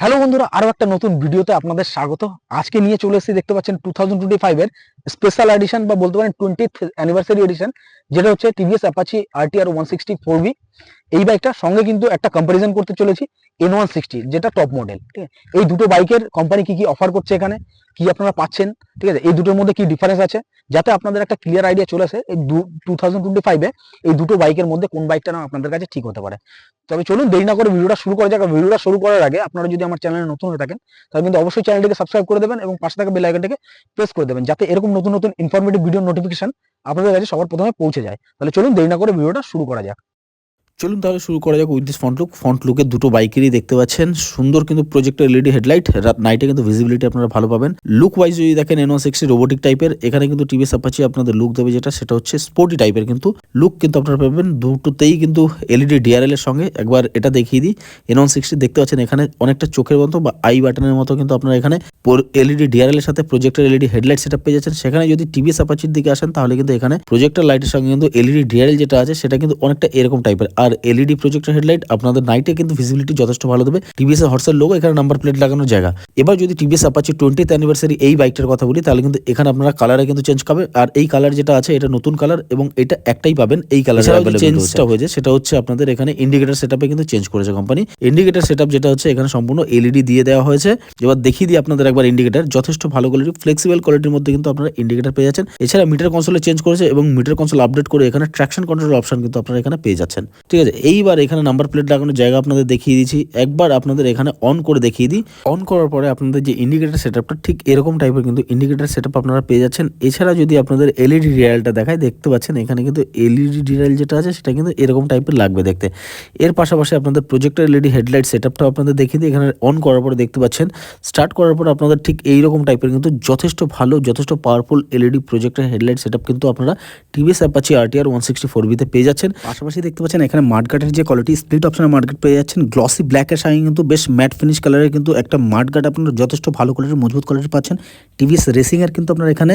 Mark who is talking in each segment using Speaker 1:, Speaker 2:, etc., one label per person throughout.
Speaker 1: Hello বন্ধুরা, আরও একটা নতুন ভিডিওতে আপনাদের স্বাগত। আজকে নিয়ে চলে এসেছি দেখতে পাচ্ছেন টু থাউজেন্ড টোয়েন্টি ফাইভের স্পেশাল এডিশন বা বলতে পারেন টোয়েন্টি অ্যানিভার্সারি এডিশন যেটা হচ্ছে TVS Apache R T RTR one sixty four B এই বাইকটা সঙ্গে কিন্তু একটা কম্পারিজন করতে চলেছি এন ওয়ান সিক্সটি যেটা টপ মডেল ঠিক আছে? এই দুটো বাইকের কোম্পানি কি কি অফার করছে এখানে? কি আপনারা পাচ্ছেন? ঠিক আছে? এই দুটোর মধ্যে কি ডিফারেন্স আছে? যাতে আপনাদের একটা ক্লিয়ার আইডিয়া চলে আসে, এই টু থাউজেন্ড টোয়েন্টি ফাইভে এই দুটো বাইকের মধ্যে কোন বাইকটা না আপনাদের কাছে ঠিক হতে পারে। তবে চলুন দেরি না করে ভিডিওটা শুরু করা যাক। ভিডিওটা শুরু করার আগে আপনারা যদি আমার চ্যানেলে নতুন হয়ে থাকেন, তাহলে কিন্তু অবশ্যই চ্যানেলটিকে সাবস্ক্রাইব করে দেবেন এবং পাশে থাকা বেল আইকনটাকে প্রেস করে দেবেন, যাতে এরকম নতুন নতুন ইনফরমেটিভ ভিডিও নোটিফিকেশন আপনাদের কাছে সবার প্রথমে পৌঁছে যায়। তাহলে চলুন দেরি না করে ভিডিওটা শুরু করা যাক।
Speaker 2: চলুন তাহলে শুরু করা যাক with this front look front লুকের দুটো বাইকেরই দেখতে পাচ্ছেন। সুন্দর কিন্তু প্রজেক্টের এলইডি হেডলাইট রাত নাইটে কিন্তু ভিজিবিলিটি আপনারা ভালো পাবেন। লুক ওয়াইজ যদি দেখেন এন ওয়ান সিক্সটি রোবোটিক টাইপের এখানে কিন্তু টিভিএস অ্যাপাচি আপনাদের লুক দেবে যেটা, সেটা হচ্ছে স্পোর্টি টাইপের কিন্তু লুক কিন্তু আপনারা পাবেন। দুটোতেই কিন্তু এলইডি ডিআরএল এর সঙ্গে। একবার এটা দেখিয়ে দিই। এন ওয়ান সিক্সটি দেখতে পাচ্ছেন এখানে অনেকটা চোখের মতো বা আই বাটনের মতো কিন্তু আপনারা এখানে এলইডি ডিআরএল এর সাথে প্রজেক্টের এলইডি হেডলাইট সেটা পেয়ে যাচ্ছেন। সেখানে যদি টিভিএস অ্যাপাচির দিকে আসেন, তাহলে কিন্তু এখানে প্রজেক্টর লাইটের সঙ্গে কিন্তু এলইডি ডিআরএল যেটা আছে, সেটা কিন্তু অনেকটা এরকম টাইপের আর এলইডি প্রজেক্টর হেডলাইট আপনাদের নাইটে কিন্তু ভিজিবিলিটি যথেষ্ট ভালো দেবে। টিভিএস হর্সের লোক এখানে নাম্বার প্লেট লাগানোর জায়গা। এবার যদি টিভিএস অ্যাপাচি টোয়েন্টিথ অ্যানিভার্সারি এই বাইকটার কথা বলি তাহলে কিন্তু এখানে আপনারা কালারে কিন্তু চেঞ্জ পাবে। আর এই কালার যেটা আছে এটা নতুন কালার এবং এটা একটাই পাবেন এই কালার চেঞ্জটা হয়েছে সেটা হচ্ছে আপনাদের এখানে ইন্ডিকেটার সেটআপে কিন্তু চেঞ্জ করেছে কোম্পানি ইন্ডিকেটার সেটআপ যেটা হচ্ছে এখানে সম্পূর্ণ এলইডি দিয়ে দেওয়া হয়েছে। এবার দেখিয়ে দিই আপনাদের একবার ইন্ডিকেটার যথেষ্ট ভালো কোয়ালিটি ফ্লেক্সিবল কোয়ালিটির মধ্যে কিন্তু আপনারা ইন্ডিকেটার পেয়ে যাচ্ছেন। এছাড়া মিটার কনসোলে চেঞ্জ করেছে এবং মিটার কনসোল আপডেট করে এখানে ট্র্যাকশন কন্ট্রোল অপশন কিন্তু আপনারা এখানে পেয়ে যাচ্ছেন। ঠিক আছে, এইবার এখানে নাম্বার প্লেট লাগানোর জায়গা আপনাদের দেখিয়ে দিচ্ছি একবার আপনাদের এখানে অন করে দেখিয়ে দিই। অন করার পরে আপনাদের যে ইন্ডিকেটার সেটআপটা ঠিক এরকম টাইপের কিন্তু ইন্ডিকেটার সেটআপ আপনারা পেয়ে যাচ্ছেন। এছাড়া যদি আপনাদের এলইডি ডিআইএলটা দেখায় দেখতে পাচ্ছেন এখানে কিন্তু এলইডি ডিআইএল যেটা আছে, সেটা কিন্তু এরকম টাইপের লাগবে দেখতে। এর পাশাপাশি আপনাদের প্রজেক্টর এলইডি হেডলাইট সেটআপটা আপনাদের দেখিয়ে দিই। এখানে অন করার পরে দেখতে পাচ্ছেন স্টার্ট করার পর আপনাদের ঠিক এইরকম টাইপের কিন্তু যথেষ্ট ভালো, যথেষ্ট powerful LED projector headlight setup কিন্তু আপনারা TVS Apache RTR one sixty four বিতে পেয়ে যাচ্ছেন। পাশাপাশি দেখতে পাচ্ছেন এখানে মার্কেটের যে কোয়ালিটি স্প্লিট অপশনের মার্কেট পেয়ে যাচ্ছেন। গ্লসি ব্ল্যাকের সঙ্গে কিন্তু বেশ ম্যাট ফিনিশ কালারের কিন্তু একটা মার্কেট আপনারা যথেষ্ট ভালো কোয়ালিটির মজবুত কোয়ালিটি পাচ্ছেন। টিভিএস রেসিংয়ের কিন্তু আপনারা এখানে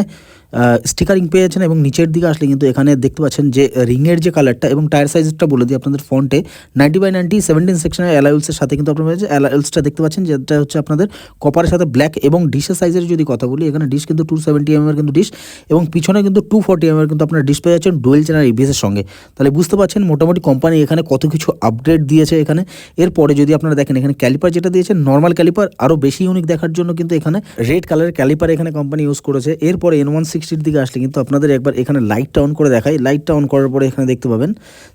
Speaker 2: স্টিকারিং পেয়ে যাচ্ছেন এবং নিচের দিকে আসলে কিন্তু এখানে দেখতে পাচ্ছেন যে রিংয়ের যে কালারটা এবং টায়ার সাইজটা বলে দিই আপনাদের ফন্টে নাইনটি বাই নাইনটি সেভেন্টিন সেকশনের অ্যালাউলসের সাথে কিন্তু আপনারা অ্যালাউলসটা দেখতে পাচ্ছেন যেটা হচ্ছে আপনাদের কপারের সাথে ব্ল্যাক এবং ডিশের সাইজের যদি কথা বলি, এখানে ডিশ কিন্তু টু সেভেন্টি এম এর কিন্তু ডিশ এবং পিছনে কিন্তু টু ফর্টি এম এর কিন্তু আপনার ডিশ পেয়ে যাচ্ছেন ডুয়েল চ্যানেল এবিএসের সঙ্গে। তাহলে বুঝতে পারছেন মোটামুটি কোম্পানি এখানে কত কিছু আপডেট দিয়েছে এখানে। এরপরে যদি আপনারা দেখেন, এখানে ক্যালিপার যেটা দিয়েছে নর্মাল ক্যালিপার আরও বেশি ইউনিক দেখার জন্য কিন্তু এখানে রেড কালারের ক্যালিপার এখানে কোম্পানি ইউজ করেছে। এরপরে এন ওয়ান সিক্সটির দিকে আসলে কিন্তু আপনাদের একবার এখানে লাইটটা অন করে দেখাই। লাইটটা অন করার পরে এখানে দেখতে পাবেন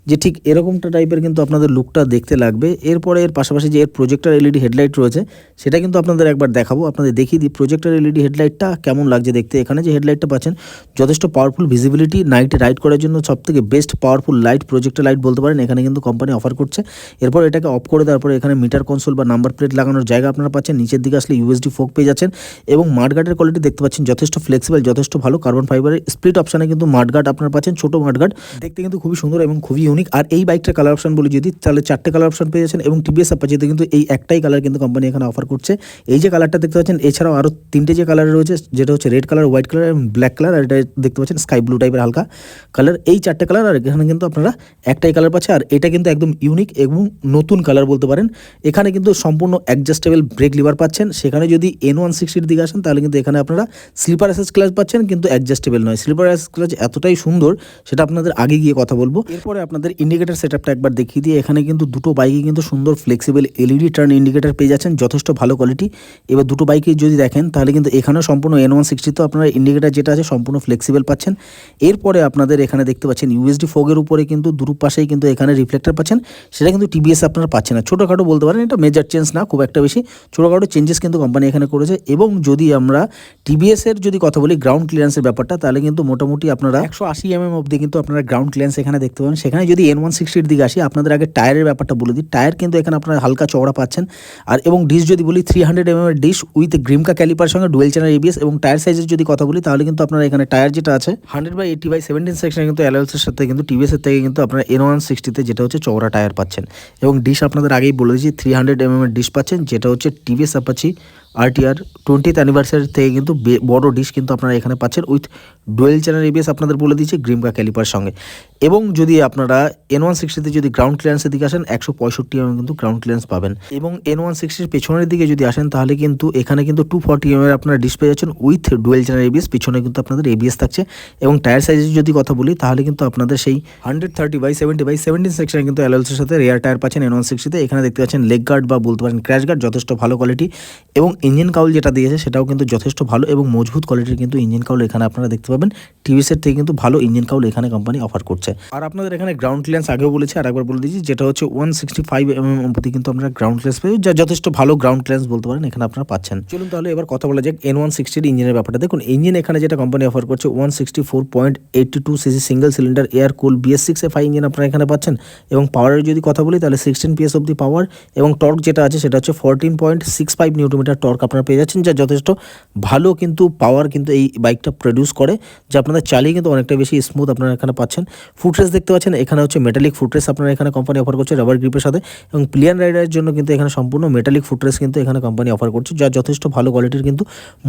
Speaker 2: যে ঠিক এরকমটা টাইপের কিন্তু আপনাদের লুকটা দেখতে লাগবে। এরপরে এর পাশাপাশি যে এর প্রজেক্টর এলইডি হেডলাইট রয়েছে, সেটা কিন্তু আপনাদের একবার দেখাবো। আপনাদের দেখিয়ে দিই প্রজেক্টর এলইডি হেডলাইটটা কেমন লাগছে দেখতে। এখানে যে হেডলাইটটা পাচ্ছেন, যথেষ্ট পাওয়ারফুল ভিজিবিলিটি নাইটে রাইড করার জন্য সব থেকে best powerful light projector light বলতে পারেন, এখানে কিন্তু কোম্পানি অফার করছে। এরপর এটাকে অফ করে দেওয়ার পরে এখানে মিটার কনসোল বা নাম্বার প্লেট লাগানোর জায়গা আপনারা পাচ্ছেন। নিচের দিকে আসলে ইউএসডি ফোক পেয়ে যাচ্ছেন এবং মাঠগার্ডের কোয়ালিটি দেখতে পাচ্ছেন, যথেষ্ট ফ্লেক্সিবল যথেষ্ট ভালো কার্বন ফাইবারের স্প্লিট অপশানে কিন্তু মাঠগার্ড আপনারা পাচ্ছেন, ছোটো মাঠগার্ড দেখতে কিন্তু খুবই সুন্দর এবং খুবই ইউনিক আর এই বাইকটার কালার অপশন বলি যদি, তাহলে চারটে কালার অপশন পেয়ে যাচ্ছেন এবং টিভিএস অ্যাপাচিতে কিন্তু এই একটাই কালার কিন্তু কোম্পানি এখানে অফার করছে। এই যে কালারটা দেখতে পাচ্ছেন, এছাড়াও আরও তিনটে যে কালার রয়েছে, যেটা হচ্ছে রেড কালার হোয়াইট কালার এবং ব্ল্যাক কালার আর এটা দেখতে পাচ্ছেন স্কাই ব্লু টাইপের হালকা কালার এই চারটে কালার আর এখানে কিন্তু আপনারা একটাই কালার পাচ্ছে, আর এটা কিন্তু একদম ইউনিক এবং নতুন কালার বলতে পারেন। এখানে কিন্তু সম্পূর্ণ অ্যাডজাস্টেবল ব্রেক লিভার পাচ্ছেন। সেখানে যদি এন ওয়ান সিক্সটির দিকে আসেন, তাহলে কিন্তু এখানে আপনারা স্লিপার অ্যাসেস ক্লাস পাচ্ছেন, কিন্তু অ্যাডজাস্টেবল নয়। স্লিপার অ্যাসেস ক্লাস এতটাই সুন্দর, সেটা আপনাদের আগে গিয়ে কথা বলব। এরপরে আপনাদের ইন্ডিকেটার সেটআপটা একবার দেখিয়ে দিয়ে এখানে কিন্তু দুটো বাইকে কিন্তু সুন্দর ফ্লেক্সিবল এলইডি টার্ন ইন্ডিকেটার পেয়ে যাচ্ছেন, যথেষ্ট ভালো কোয়ালিটি এবার দুটো বাইকে যদি দেখেন, তাহলে কিন্তু এখানেও সম্পূর্ণ এন ওয়ান সিক্সটিতেও আপনারা ইন্ডিকেটার যেটা আছে, সম্পূর্ণ ফ্লেক্সিবল পাচ্ছেন। এরপরে আপনাদের এখানে দেখতে পাচ্ছেন ইউএসডি ফোগের উপরে কিন্তু দুটো পাশেই কিন্তু এখানে রিফ্লেক্টর পাচ্ছেন। সেটা কিন্তু টিবিএস আপনারা পাচ্ছেন না। ছোটোখাটো বলতে পারেন, এটা মেজার চেঞ্জ না, খুব একটা বেশি। ছোটোখাটো চেঞ্জেস কিন্তু কোম্পানি এখানে করেছে। এবং যদি আমরা টিবিএস এর যদি কথা বলি গ্রাউন্ড ক্লিয়ারেন্সের ব্যাপারটা, তাহলে কিন্তু মোটামুটি আপনারা একশো আশি এমএম অব্দি কিন্তু আপনারা গ্রাউন্ড ক্লিয়ারেন্স এখানে দেখতে পাবেন। সেখানে যদি এন ওয়ান সিক্সটির দিকে আসি, আপনাদের আগে টায়ারের ব্যাপারটা বলে দিই। টায়ার কিন্তু এখানে আপনারা হালকা চওড়া পাচ্ছেন। আর এবং ডিশ যদি বলি থ্রি হান্ড্রেড এমএম এর ডিশ উইথ গ্রিমকা ক্যালিপার সঙ্গে ডুয়েল চ্যানেল এবিএস এবং টায়ার সাইজের যদি কথা বলি, তাহলে কিন্তু আপনারা এখানে টায়ার যেটা আছে hundred by eighty by seventeen সেকশনে কিন্তু অ্যালাউন্সের সাথে কিন্তু টিভিএস এর থেকে কিন্তু আপনারা এন ওয়ান সিক্সটিতে যেটা হচ্ছে চওড়া টায়ার পাচ্ছেন। এবং ডিশ আপনাদের আগেই বলে দিয়েছি থ্রি হান্ড্রেড এমএম এর ডিশ পাচ্ছেন, যেটা হচ্ছে TVS Apache RTR twentieth anniversary থেকে কিন্তু বড় ডিশ কিন্তু আপনারা এখানে পাচ্ছেন উইথ ডুয়েল চ্যানেল এবিএস আপনাদের বলে দিয়েছি গ্রিমকা ক্যালিপার সঙ্গে। এবং যদি আপনারা এন ওয়ান সিক্সটিতে যদি গ্রাউন্ড ক্লিয়ারেন্সের দিকে আসেন, একশো পঁয়ষট্টি এম কিন্তু গ্রাউন্ড ক্লিয়ারেন্স পাবেন। এবং এন ওয়ান সিক্সটির পেছনের দিকে যদি আসেন, তাহলে কিন্তু এখানে কিন্তু টু ফর্টি এম এর আপনারা ডিসপ্লে যাচ্ছেন উইথ ডুয়েল চ্যানেল এবিএস পিছনে কিন্তু আপনাদের এবিএস থাকছে। এবং টায়ার সাইজের যদি কথা বলি, তাহলে কিন্তু আপনাদের সেই hundred thirty by seventy by seventeen সেকশনে কিন্তু অ্যালোলসের সাথে রেয়ার টায়ার পাচ্ছেন এন ওয়ান সিক্সটিতে এখানে দেখতে পাচ্ছেন লেগ গার্ড বা বলতে পারেন ক্র্যাশ গার্ড যথেষ্ট ভালো কোয়ালিটি এবং ইঞ্জিন কাউল যেটা দিয়েছে সেটাও কিন্তু যথেষ্ট ভালো এবং মজবুত কোয়ালিটির কিন্তু ইঞ্জিন কাউল এখানে আপনারা দেখতে পাবেন। টিভিএসের থেকে কিন্তু ভালো ইঞ্জিন কাউল এখানে কোম্পানি অফার করছে। আর আপনাদের এখানে গ্রাউন্ড ক্লিয়ারেন্স আগেও বলেছি, আর একবার বলে দিচ্ছি, যেটা হচ্ছে one sixty five m m অবধি কিন্তু আপনারা গ্রাউন্ড ক্লিয়ারেন্স পেয়ে যা যথেষ্ট ভালো গ্রাউন্ড ক্লিয়ারেন্স বলতে পারেন, এখানে আপনারা পাচ্ছেন। চলুন তাহলে এবার কথা বলা যাক এন ওয়ান সিক্সটির ইঞ্জিনের ব্যাপারটা। দেখুন, ইঞ্জিন এখানে যেটা কোম্পানি অফার করছে one sixty four point eighty two cc single cylinder air cool BS six F I engine আপনারা এখানে পাচ্ছেন। এবং পাওয়ারের যদি কথা বলি, তাহলে সিক্সটিন পিএস অব্দি পাওয়ার এবং টর্ক যেটা আছে সেটা হচ্ছে fourteen point six five newton metre আপনারা পেয়ে যাচ্ছেন, যা যথেষ্ট ভালো কিন্তু পাওয়ার কিন্তু এই বাইকটা প্রডিউস করে, যা আপনাদের চালিয়ে কিন্তু অনেকটা বেশি স্মুথ আপনারা এখানে পাচ্ছেন। ফুটরেস দেখতে পাচ্ছেন, এখানে হচ্ছে মেটালিক ফুটরেস আপনারা এখানে কোম্পানি অফার করছে রাবার গ্রিপের সাথে এবং প্লিয়ান রাইডারের জন্য কিন্তু এখানে সম্পূর্ণ মেটালিক ফুটরেস কিন্তু এখানে কোম্পানি অফার করছে, যা যথেষ্ট ভালো কোয়ালিটির কিন্তু,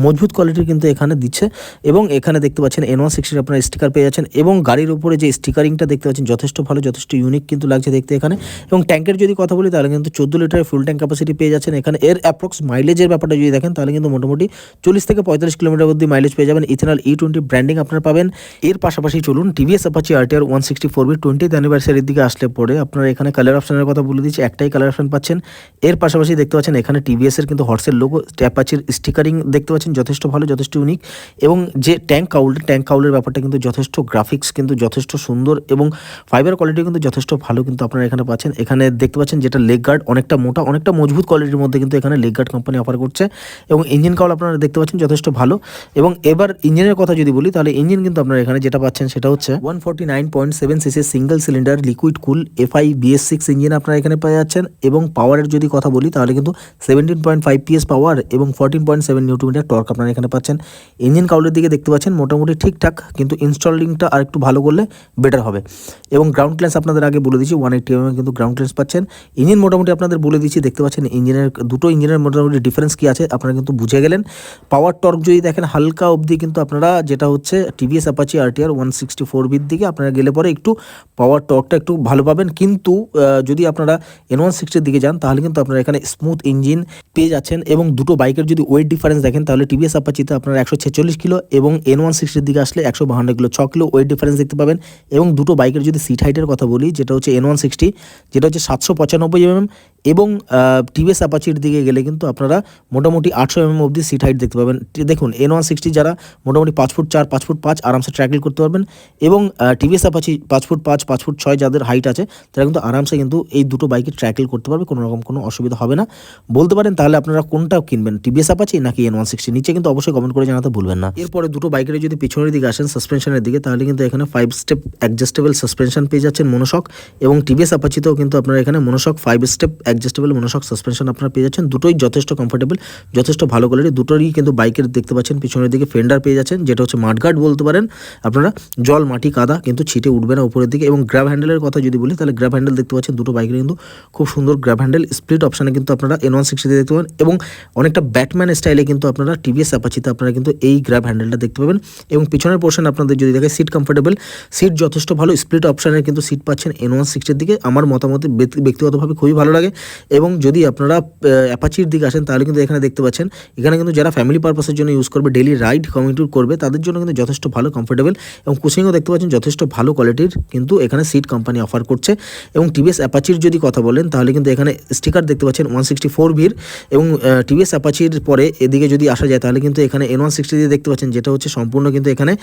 Speaker 2: মজবুত কোয়ালিটির কিন্তু এখানে দিচ্ছে। এবং এখানে দেখতে পাচ্ছেন এন ওয়ান সিক্সটির আপনারা স্টিকার পেয়ে যাচ্ছেন এবং গাড়ির উপরে যে স্টিকারিংটা দেখতে পাচ্ছেন, যথেষ্ট ভালো, যথেষ্ট ইউনিক কিন্তু লাগছে দেখতে এখানে। এবং ট্যাঙ্কের যদি কথা বলি, তাহলে কিন্তু চোদ্দ লিটারের ফুল ট্যাঙ্ক ক্যাপাসিটি পেয়ে যাচ্ছেন এখানে। এর অ্যাপ্রক্স মাইলেজের ব্যাপারটা যদি দেখেন, তাহলে কিন্তু মোটামুটি চল্লিশ থেকে পঁয়তাল্লিশ কিলোমিটার অবধি মাইলেজ পেয়ে যাবেন ইথেনল ই টোয়েন্টি ব্র্যান্ডিং আপনারা পাবেন। এর পাশাপাশি চলুন TVS Apache RTR one sixty four B twentieth অ্যানিভার্সারির দিকে আসলে পরে আপনারা এখানে কালার অপশনের কথা বলে দিচ্ছি, একটাই কালার অপশন পাচ্ছেন। এর পাশাপাশি দেখতে পাচ্ছেন, এখানে টিভিএস এর কিন্তু হর্সের লোগো অ্যাপাচির স্টিকারিং দেখতে পাচ্ছেন, যথেষ্ট ভালো, যথেষ্ট ইউনিক এবং যে ট্যাঙ্ক কাউল ট্যাঙ্ক কাউলের ব্যাপারটা কিন্তু যথেষ্ট গ্রাফিক্স কিন্তু যথেষ্ট সুন্দর এবং ফাইবার কোয়ালিটি কিন্তু যথেষ্ট ভালো কিন্তু আপনারা এখানে পাচ্ছেন। এখানে দেখতে পাচ্ছেন যেটা লেগ গার্ড অনেকটা মোটা, অনেকটা মজবুত কোয়ালিটির মধ্যে কিন্তু এখানে লেগ গার্ড কোম্পানি অফার করছে। এবং ইঞ্জিন কাউল আপনারা দেখতে পাচ্ছেন যথেষ্ট ভালো। এবং এবার ইঞ্জিনের কথা যদি বলি, তাহলে ইঞ্জিন কিন্তু আপনারা এখানে যেটা পাচ্ছেন সেটা হচ্ছে one forty nine point seven cc single cylinder liquid cool FI BS six engine আপনারা এখানে পেয়ে যাচ্ছেন। এবং পাওয়ারের যদি কথা বলি, তাহলে কিন্তু seventeen point five PS power এবং fourteen point seven newton metre torque আপনারা এখানে পাচ্ছেন। ইঞ্জিন কাউলের দিকে দেখতে পাচ্ছেন, মোটামুটি ঠিকঠাক, কিন্তু ইনস্টলিংটা আর একটু ভালো করলে বেটার হবে। এবং গ্রাউন্ড ক্লাস আপনাদের আগে বলে দিচ্ছি ওয়ান এইটটি এম কিন্তু গ্রাউন্ড ক্লাস পাচ্ছেন। ইঞ্জিন মোটামুটি আপনাদের বলে দিচ্ছি, দেখতে পাচ্ছেন ইঞ্জিনের, দুটো ইঞ্জিনের মোটামুটি ডিফারেন্স কী আছে, আপনারা কিন্তু বুঝে গেলেন। পাওয়ার টর্ক যদি দেখেন, হালকা অবধি কিন্তু আপনারা যেটা হচ্ছে TVS Apache RTR one sixty four বির দিকে আপনারা গেলে পরে একটু পাওয়ার টর্কটা একটু ভালো পাবেন। কিন্তু যদি আপনারা এন ওয়ান সিক্সটির দিকে যান, তাহলে কিন্তু আপনারা এখানে স্মুথ ইঞ্জিন পেয়ে যাচ্ছেন এবং দুটো বাইকের যদি ওয়েট ডিফারেন্স দেখেন, তাহলে টিভিএস অ্যাপাচিতে আপনারা একশো ছেচল্লিশ কিলো এবং এন ওয়ান সিক্সটির দিকে আসলে একশো বাহান্ন কিলো, ছ কিলো ওয়েট ডিফারেন্স দেখতে পাবেন। এবং দুটো বাইকের যদি সিট হাইটের কথা বলি, যেটা হচ্ছে এন ওয়ান সিক্সটি যেটা হচ্ছে সাতশো পঁচানব্বই এমএম এবং টিভিএস অ্যাপাচির দিকে গেলে কিন্তু আপনারা মোটামুটি আটশো এমএম অবধি সিট হাইট দেখতে পাবেন। দেখুন এন ওয়ান সিক্সটি যারা মোটামুটি পাঁচ ফুট চার, পাঁচ ফুট পাঁচ আরামসে ট্র্যাকেল করতে পারবেন এবং টিভিএস অ্যাপাচি পাঁচ ফুট পাঁচ পাঁচ ফুট ছয় যাদের হাইট আছে, তারা কিন্তু আরামসে কিন্তু এই দুটো বাইকে ট্র্যাকেল করতে পারবে, কোনো রকম কোনো অসুবিধা হবে না। বলতে পারেন তাহলে আপনারা কোনটা কিনবেন? টিভিএস অ্যাপাচি নাকি এন ওয়ান সিক্সটি নিচে কিন্তু অবশ্যই কমেন্ট করে জানাতে ভুলবেন না। এরপরে দুটো বাইকের যদি পিছনের দিকে আসেন সাসপেনশনের দিকে, তাহলে কিন্তু এখানে ফাইভ স্টেপ অ্যাডজাস্টেবল সাসপেনশন পেয়ে যাচ্ছেন মনোশক এবং টিভিএস অ্যাপাচিতেও কিন্তু আপনারা এখানে monoshock five step adjustable monoshock suspension আপনারা পেয়ে যাচ্ছেন। দুটোই যথেষ্ট কমফোর্টেবল যথেষ্ট ভালো কোয়ালিটি দুটোরই কিন্তু বাইকের দেখতে পাচ্ছেন, পিছনের দিকে ফেন্ডার পেয়ে যাচ্ছেন, যেটা হচ্ছে মাঠগার্ড বলতে পারেন। আপনারা জল, মাটি, কাদা কিন্তু ছিটে উঠবে না উপরের দিকে। এবং গ্র্যাব হ্যান্ডেলের কথা যদি বলি, তাহলে গ্র্যাব হ্যান্ডেল দেখতে পাচ্ছেন, দুটো বাইকের কিন্তু খুব সুন্দর গ্র্যাব হ্যান্ডেল স্প্লিট অপশানে কিন্তু আপনারা এন ওয়ান সিক্সটিতে দেখতে পাবেন। এবং অনেকটা ব্যাটম্যান স্টাইলে কিন্তু আপনারা টিভিএস অ্যাপাচিতে আপনারা কিন্তু এই গ্র্যাব হ্যান্ডেলটা দেখতে পাবেন। এবং পিছনের পোর্শন আপনাদের যদি দেখে সিট কমফোর্টেবল সিট যথেষ্ট ভালো স্প্লিট অপশানের কিন্তু সিট পাচ্ছেন এন ওয়ান সিক্সটির দিকে। আমার মতামতে ব্যক্তিগতভাবে খুবই ভালো লাগে। এবং যদি আপনারা অ্যাপাচির দিকে আসেন, তাহলে কিন্তু এখানে দেখতে পাচ্ছেন, এখানে কিন্তু যারা ফ্যামিলি পারপাসের জন্য ইউজ করবে ডেলি রাইড কমিউট করবে, তাদের জন্য কিন্তু যথেষ্ট ভালো কমফোর্টেবল এবং কুশিংও দেখতে পাচ্ছেন যথেষ্ট ভালো কোয়ালিটির কিন্তু এখানে সিট কোম্পানি অফার করছে এবং টিভিএস অ্যাপাচির যদি কথা বলেন, তাহলে কিন্তু এখানে স্টিকার দেখতে পাচ্ছেন ওয়ান সিক্সটি ফোর ভির এবং টিভিএস অ্যাপাচির পরে এদিকে যদি আসা যায়, তাহলে কিন্তু এখানে এন ওয়ান সিক্সটি দেখতে পাচ্ছেন, যেটা হচ্ছে সম্পূর্ণ কিন্তু এখানে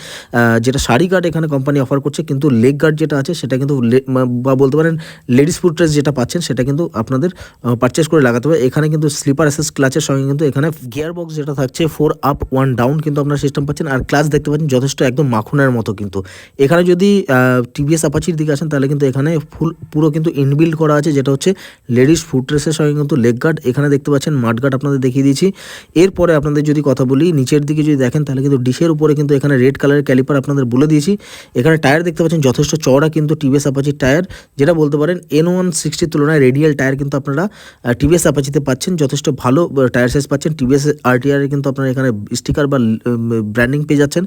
Speaker 2: যেটা শাড়ি গার্ড এখানে কোম্পানি অফার করছে, কিন্তু লেগ গার্ড যেটা আছে, সেটা কিন্তু বা বলতে পারেন লেডিস ফুটরেস যেটা পাচ্ছেন, সেটা কিন্তু আপনাদের পারচেস করে লাগাতে হবে। এখানে কিন্তু স্লিপার অ্যাসেস ক্লাচের সঙ্গে কিন্তু এখানে গিয়ার বক্স যেটা থাকছে ফোর আপ ওয়ান ডাউন কিন্তু আপনারা সিস্টেম পাচ্ছেন। আর ক্লাস দেখতে পাচ্ছেন যথেষ্ট একদম মাখনের মতো কিন্তু। এখানে যদি টিভিএস অ্যাপাচির দিকে আসেন, তাহলে কিন্তু এখানে ফুল পুরো কিন্তু ইনবিল্ড করা আছে, যেটা হচ্ছে লেডিস ফুটরেসের সঙ্গে কিন্তু লেগ গার্ড এখানে দেখতে পাচ্ছেন মাড গার্ড আপনাদের দেখিয়ে দিয়েছি। এরপরে আপনাদের যদি কথা বলি, নিচের দিকে যদি দেখেন, তাহলে কিন্তু ডিশের উপরে কিন্তু এখানে রেড কালারের ক্যালিপার আপনাদের বলে দিয়েছি। এখানে টায়ার দেখতে পাচ্ছেন যথেষ্ট চওড়া কিন্তু টিভিএস অ্যাপাচির টায়ার যেটা বলতে পারেন এন ওয়ান সিক্সটির তুলনায় রেডিয়াল টায়ার কিন্তু আপনারা টিভিএস অ্যাপাচিতে পাচ্ছেন। যথেষ্ট ভালো টায়ার সাইজ পাচ্ছেন টিভিএস আরটিআর কিন্তু আপনারা এখানে স্টিকার বা ব্র্যান্ডিং পেয়ে যাচ্ছেন।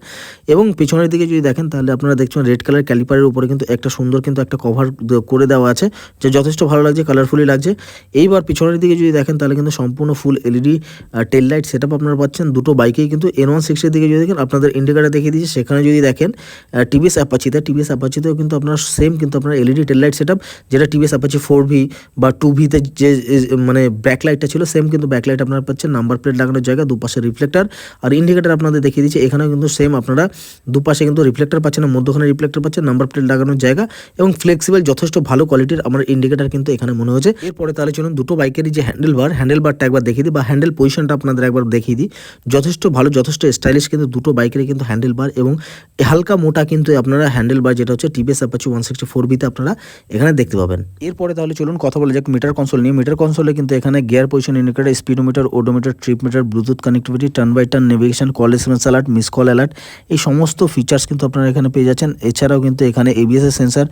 Speaker 2: এবং পিছনের দিকে যদি দেখেন, তাহলে আপনারা দেখছেন রেড কালার ক্যালিপারের উপরে কিন্তু একটা সুন্দর কিন্তু একটা কভার করে দেওয়া আছে, যে যথেষ্ট ভালো লাগছে কালারফুলি লাগছে। এইবার পিছনের দিকে যদি দেখেন, তাহলে কিন্তু সম্পূর্ণ full LED tail light set আপনারা পাচ্ছেন। দুটো বাইকেই কিন্তু এন ওয়ান সিক্সের দিকে যদি দেখেন, আপনাদের ইন্ডিকেটার দেখিয়ে দিয়েছে। সেখানে যদি দেখেন টিভিএস অ্যাপাচিতে টিভিএস অ্যাপাচিতেও কিন্তু আপনার সেম কিন্তু আপনার এলইডি টেল লাইট সেট যেটা টিভিএস অ্যাপাচি ফোর ভি বা টু ভিতে যে- মানে ব্যাকলাইটটা ছিল সেম কিন্তু ব্যাকলাইট আপনারা পাচ্ছেন নাম্বার প্লেট লাগানোর জায়গা, দুপাশে রিফ্লেক্টার আর ইন্ডিকেটার আপনাদের দেখিয়ে দিচ্ছে, এখানেও কিন্তু সেম আপনারা দুপাশে কিন্তু রিফ্লেক্টার পাচ্ছেন, মধ্যখানে রিফ্লেক্টার পাচ্ছেন নাম্বার প্লেট লাগানোর জায়গা এবং ফ্লেক্সিবল যথেষ্ট ভালো কোয়ালিটির আমার ইন্ডিকেটার কিন্তু এখানে মনে হচ্ছে এরপরে তাহলে চলুন দুটো বাইকেরই যে হ্যান্ডেল বার হ্যান্ডেল বারটা একবার দেখিয়ে দিই বা হ্যান্ডেল পজিশনটা আপনাদের একবার দেখিয়ে দিই। যথেষ্ট ভালো, যথেষ্ট স্টাইলিশ কিন্তু দুটো বাইকেরই কিন্তু হ্যান্ডেল বার এবং হালকা মোটা কিন্তু আপনারা হ্যান্ডেল বার যেটা হচ্ছে TVS Apache one sixty four বিতে আপনারা এখানে দেখতে পাবেন। এরপরে তাহলে চলুন কথা বলা যাক মিটার কনসোল নিয়ে। মিটার কনসোলে কিন্তু এখানে gear position indicator speedometer odometer trip meter Bluetooth connectivity turn by turn navigation call SMS alert miss call alert এই সমস্ত ফিচার্স কিন্তু আপনারা এখানে পেয়ে যাচ্ছেন। এছাড়াও কিন্তু এখানে এবিএস সেন্সার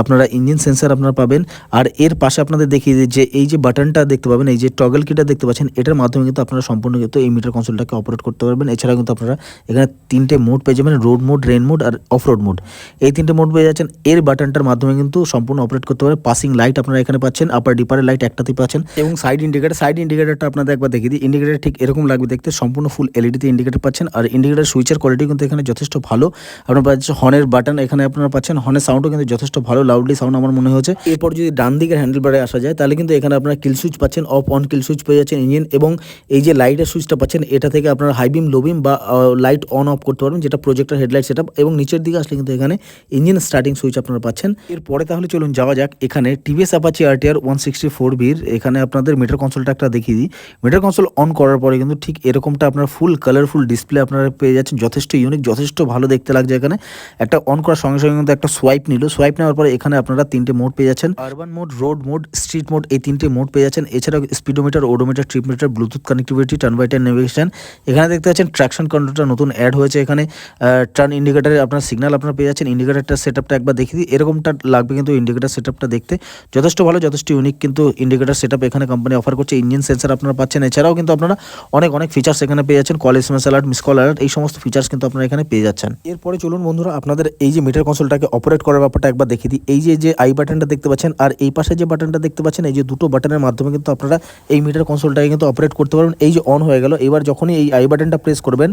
Speaker 2: আপনারা ইঞ্জিন সেন্সার আপনারা পাবেন। আর এর পাশে আপনাদের দেখিয়ে দিই যে এই যে বাটনটা দেখতে পাবেন, এই যে টগল কিটা দেখতে পাচ্ছেন, এটার মাধ্যমে কিন্তু আপনারা সম্পূর্ণ কিন্তু এই মিটার কনসোলটাকে অপারেট করতে পারবেন। এছাড়াও কিন্তু আপনারা এখানে তিনটে মোড পেয়ে যাবেন রোড মোড রেন মোড আর অফ রোড মোড এই তিনটে মোড পেয়ে যাচ্ছেন। এর বাটনটার মাধ্যমে কিন্তু সম্পূর্ণ অপারেট করতে পারবেন পাসিং লাইট আপনারা এখানে পাচ্ছেন আপার ডিপারের লাইট একটাতেই পাচ্ছেন। এবং সাইড ইন্ডিকেটার সাইড ইন্ডিকেটারটা আপনাদের একবার দেখিয়ে দিই ইন্ডিকেটার ঠিক এরকম লাগবে, দেখতে সম্পূর্ণ ফুল এলইডিতে ইন্ডিকেটার পাচ্ছেন। আর ইন্ডিকেটার সুইচের কোয়ালিটি কিন্তু এখানে যথেষ্ট ভালো। আপনারা পাচ্ছেন হর্নের বাটন এখানে আপনারা পাচ্ছেন হর্নের সাউন্ডও কিন্তু যথেষ্ট ভালো লাউডলি সাউন্ড আমার মনে হচ্ছে এরপর যদি ডান দিকের হ্যান্ডেল বারে আসা যায়, তাহলে কিন্তু এখানে আপনারা কিল সুইচ পাচ্ছেন অফ অন কিল সুইচ পেয়ে যাচ্ছেন ইঞ্জিন এবং এই যে লাইটের সুইচটা পাচ্ছেন, এটা থেকে আপনারা হাই বিম লো বিম বা লাইট অন অফ করতে পারবেন, যেটা প্রজেক্টর হেডলাইট সেটআপ এবং নিচের দিকে আসলে কিন্তু এখানে ইঞ্জিন স্টার্টিং সুইচ আপনারা পাচ্ছেন। এরপরে তাহলে চলুন যাওয়া যাক, এখানে TVS Apache RTR one sixty four বির এখানে আপনাদের মিটার কনসোলটা একটা দেখিয়ে দিই। মিটার কনসোল অন করার পরে কিন্তু ঠিক এরকমটা আপনার ফুল কালারফুল ডিসপ্লে আপনারা পেয়ে যাচ্ছেন। যথেষ্ট ইউনিক যথেষ্ট ভালো দেখতে লাগছে এখানে। একটা অন করার সঙ্গে সঙ্গে কিন্তু একটা সোয়াইপ নিল। সোয়াইপ নেওয়ার পরে এখানে আপনারা তিনটে মোড পেয়ে যাচ্ছেন। Urban mode road mode street mode এই তিনটে মোড পেয়ে যাচ্ছেন। এছাড়াও speedometer odometer trip meter Bluetooth connectivity turn by turn navigation এখানে দেখতে পাচ্ছেন ট্র্যাকশন কন্ট্রোলটা নতুন অ্যাড হয়েছে এখানে। টার্ন ইন্ডিকেটারে আপনার সিগন্যাল আপনারা পেয়ে যাচ্ছেন। ইন্ডিকেটারটা সেটআপটা একবার দেখিয়ে দিই। এরকমটা লাগবে কিন্তু ইন্ডিকেটার সেটআপটা দেখতে। যথেষ্ট ভালো, যথেষ্ট ইউনিক কিন্তু ইন্ডিকেটার সেটআপ এখানে কোম্পানি অফার করছে। ইঞ্জিন সেন্সার আপনারা পাচ্ছেন। এছাড়াও কিন্তু আপনারা অনেক অনেক ফিচার্স এখানে পেয়ে যাচ্ছেন। Call SMS alert miss call alert এই সমস্ত ফিচার্স কিন্তু আপনারা এখানে পেয়ে যাচ্ছেন। এরপরে চলুন বন্ধুরা, আপনাদের এই যে মিটার কনসোলটাকে অপারেট করার ব্যাপারটা একবার দেখিয়ে দিই। এই যে যে আই বাটনটা দেখতে পাচ্ছেন, আর এই পাশে যে বাটনটা দেখতে পাচ্ছেন, এই যে দুটো বাটনের মাধ্যমে কিন্তু আপনারা এই মিটার কনসোলটাকে কিন্তু অপারেট করতে পারবেন। এই যে অন হয়ে গেল, এবার যখনই এই আই বাটনটা প্রেস করবেন,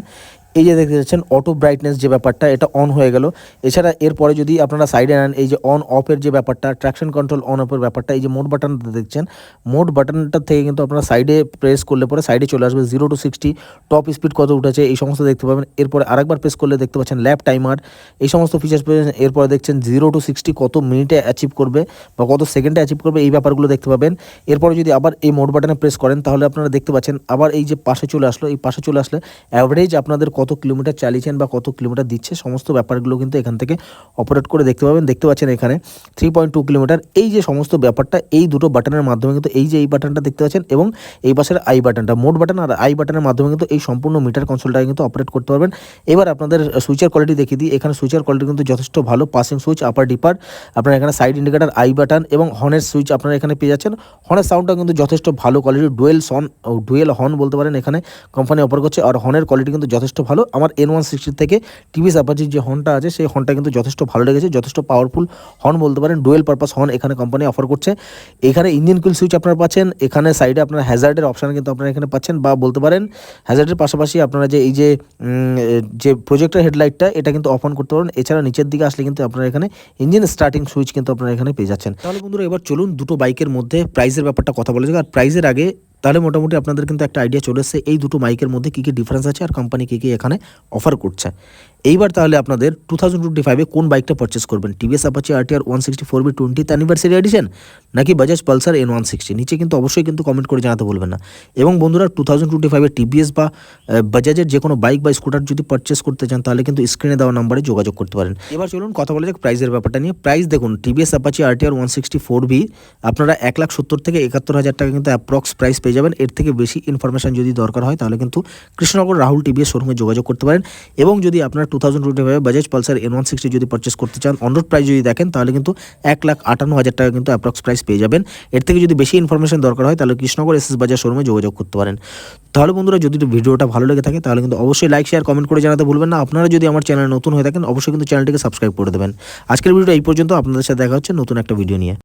Speaker 2: এই যে দেখতে পাচ্ছেন অটো ব্রাইটনেস যে ব্যাপারটা, এটা অন হয়ে গেল। এছাড়া এরপরে যদি আপনারা সাইডে নেন, এই যে অন অফের যে ব্যাপারটা ট্র্যাকশন কন্ট্রোল অন অফের ব্যাপারটা, এই যে মোট বাটনটা দেখছেন মোট বাটনটা থেকে কিন্তু আপনারা সাইডে প্রেস করলে পরে সাইডে চলে আসবে zero to sixty top speed কত উঠেছে, এই সমস্ত দেখতে পাবেন। এরপরে আরেকবার প্রেস করলে দেখতে পাচ্ছেন ল্যাপ টাইমার এই সমস্ত ফিচার্স এরপরে দেখছেন জিরো টু সিক্সটি কত মিনিটে অ্যাচিভ করবে বা কত সেকেন্ডে অ্যাচিভ করবে, এই ব্যাপারগুলো দেখতে পাবেন। এরপরে যদি আবার এই মোড বাটনে প্রেস করেন, তাহলে আপনারা দেখতে পাচ্ছেন আবার এই যে পাশে চলে আসলো, এই পাশে চলে আসলে অ্যাভারেজ আপনাদের কত কিলোমিটার চালিয়েছেন বা কত কিলোমিটার দিচ্ছে, সমস্ত ব্যাপারগুলো কিন্তু এখান থেকে অপারেট করে দেখতে পাবেন। দেখতে পাচ্ছেন এখানে থ্রি পয়েন্ট টু কিলোমিটার এই যে সমস্ত ব্যাপারটা, এই দুটো বাটনের মাধ্যমে কিন্তু এই যে এই বাটনটা দেখতে পাচ্ছেন এবং এই পাশের আই বাটনটা মোড বাটন আর আই বাটনের মাধ্যমে কিন্তু এই সম্পূর্ণ মিটার কনসোলটাকে কিন্তু অপারেট করতে পারবেন। এবার আপনাদের সুইচের কোয়ালিটি দেখিয়ে দিই। এখানে সুইচের কোয়ালিটি কিন্তু যথেষ্ট ভালো। পাসিং সুইচ আপার ডিপার আপনার এখানে সাইড ইন্ডিকেটার আই বাটন এবং হর্নের সুইচ আপনারা এখানে পেয়ে যাচ্ছেন। হর্নের সাউন্ডটা কিন্তু যথেষ্ট ভালো কোয়ালিটির ডুয়েল সন ডুয়েল হর্ন বলতে পারেন এখানে কোম্পানি অফার করছে। আর হর্নের কোয়ালিটি কিন্তু যথেষ্ট ভালো। আমার এন ওয়ান সিক্সটি থেকে টিভিএস অ্যাপাচির যে হর্নটা আছে, সেই হর্নটা কিন্তু যথেষ্ট ভালো লেগেছে, যথেষ্ট পাওয়ারফুল হর্ন বলতে পারেন। ডুয়েল পারপাস হর্ন এখানে কোম্পানি অফার করছে। এখানে ইঞ্জিন কুল সুইচ আপনারা পাচ্ছেন। এখানে সাইডে আপনার হ্যাজার্ডের অপশান কিন্তু আপনারা এখানে পাচ্ছেন বা বলতে পারেন হ্যাজার্ডের পাশাপাশি আপনারা যে এই যে যে প্রজেক্টর হেডলাইটটা এটা কিন্তু অফ অন করতে পারেন এছাড়া নিচের দিকে আসলে কিন্তু আপনারা এখানে ইঞ্জিন স্টার্টিং সুইচ কিন্তু আপনারা এখানে পেয়ে যাচ্ছেন। তাহলে বন্ধুরা এবার চলুন দুটো বাইকের মধ্যে প্রাইসের ব্যাপারটা কথা বলে যাক। আর প্রাইসের আগে তাহলে মোটামুটি আপনাদের কিন্তু একটা আইডিয়া চলে এসেছে, এই দুটো মাইকের মধ্যে কী কী ডিফারেন্স আছে আর কোম্পানি কী কী এখানে অফার করছে। এইবার তাহলে আপনাদের টু থাউজেন্ড টোয়েন্টি ফাইভে কোন বাইকটা পারচেস করবেন? TVS Apache RTR one sixty four B twentieth anniversary edition নাকি Bajaj Pulsar N one sixty নিচে কিন্তু অবশ্যই কিন্তু কমেন্ট করে জানাতে বলবেন না। এবং বন্ধুরা টু থাউজেন্ড টোয়েন্টি ফাইভে টিভিএস বা বাজাজের যে কোনো বাইক বা স্কুটার যদি পারচেস করতে চান, তাহলে কিন্তু স্ক্রিনে দেওয়া নাম্বারে যোগাযোগ করতে পারেন। এবার চলুন কথা বলা যাক প্রাইসের ব্যাপারটা নিয়ে। প্রাইস দেখুন TVS Apache RTR one sixty four B আপনারা এক লাখ সত্তর থেকে একাত্তর হাজার টাকা কিন্তু অ্যাপ্রক্স প্রাইস পেয়ে যাবেন। এর থেকে বেশি ইনফরমেশন যদি দরকার হয়, তাহলে কিন্তু কৃষ্ণনগর রাহুল টিভিএস শোরুমে যোগাযোগ করতে পারেন। এবং যদি আপনার two thousand twenty five Bajaj Pulsar N one sixty যদি পারচেস করতে চান অন রোড প্রাইস যদি দেখেন, তাহলে কিন্তু এক লাখ আটান্ন হাজার টাকা কিন্তু অ্যাপ্রক্স প্রাইস পেয়ে যাবেন। এর থেকে যদি বেশি ইনফরমেশন দরকার হয়, তাহলে কৃষ্ণনগর এস এস বাজার শোরুমে যোগাযোগ করতে পারেন। তাহলে বন্ধুরা, যদি ভিডিওটা ভালো লেগে থাকে, তাহলে কিন্তু অবশ্যই লাইক শেয়ার কমেন্ট করে জানাতে ভুলবেন না। আপনারা যদি আমার চ্যানেল নতুন হয়ে থাকেন, অবশ্যই কিন্তু চ্যানেলটিকে সাবস্ক্রাইব করে দেবেন। আজকের ভিডিও এই পর্যন্ত। আপনাদের সাথে দেখা হচ্ছে নতুন একটা ভিডিও নিয়ে।